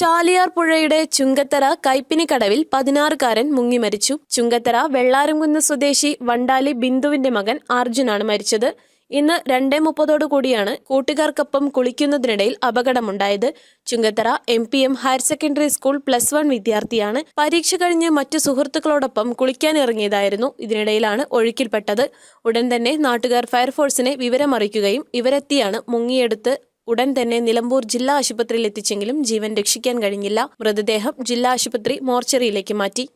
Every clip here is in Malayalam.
ചാലിയാർ പുഴയുടെ ചുങ്കത്തറ കൈപ്പിനിക്കടവിൽ പതിനാറുകാരൻ മുങ്ങി മരിച്ചു. ചുങ്കത്തറ വെള്ളാരംകുന്ന് സ്വദേശി വണ്ടാലി ബിന്ദുവിന്റെ മകൻ അർജുനാണ് മരിച്ചത്. ഇന്ന് രണ്ടേ മുപ്പതോടു കൂടിയാണ് കൂട്ടുകാർക്കൊപ്പം കുളിക്കുന്നതിനിടയിൽ അപകടമുണ്ടായത്. Chungathara M P M higher secondary school plus one വിദ്യാർത്ഥിയാണ്. പരീക്ഷ കഴിഞ്ഞ് മറ്റു സുഹൃത്തുക്കളോടൊപ്പം കുളിക്കാൻ ഇറങ്ങിയതായിരുന്നു. ഇതിനിടയിലാണ് ഒഴുക്കിൽപ്പെട്ടത്. ഉടൻ തന്നെ നാട്ടുകാർ ഫയർഫോഴ്സിനെ വിവരമറിയിക്കുകയും ഇവരെത്തിയാണ് മുങ്ങിയെടുത്ത് ഉടൻ തന്നെ നിലമ്പൂർ ജില്ലാ ആശുപത്രിയിൽ എത്തിച്ചെങ്കിലും ജീവൻ രക്ഷിക്കാൻ കഴിഞ്ഞില്ല. മൃതദേഹം ജില്ലാ ആശുപത്രി മോർച്ചറിയിലേക്ക് മാറ്റി.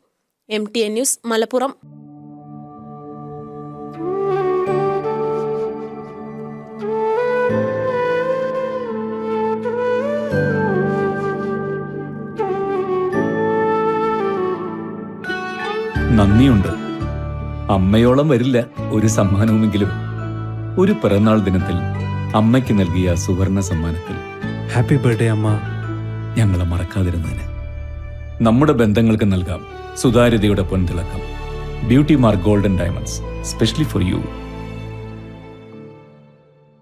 M T N news Malappuram. നന്ദിയുണ്ട്. അമ്മയോളം വരില്ല ഒരു സമ്മാനവുമെങ്കിലും. ഒരു പിറന്നാൾ ദിനത്തിൽ അമ്മയ്ക്ക് നൽകിയ സുവർണ സമ്മാനത്തിൽ. ഹാപ്പി ബർത്ത്ഡേ അമ്മ. ഞങ്ങളെ മറക്കാതിരുന്നതിന്. നമ്മുടെ ബന്ധങ്ങൾക്ക് നൽകാം സുതാര്യതയുടെ പൊൻതിളക്കം. Beauty mark golden diamonds specially for you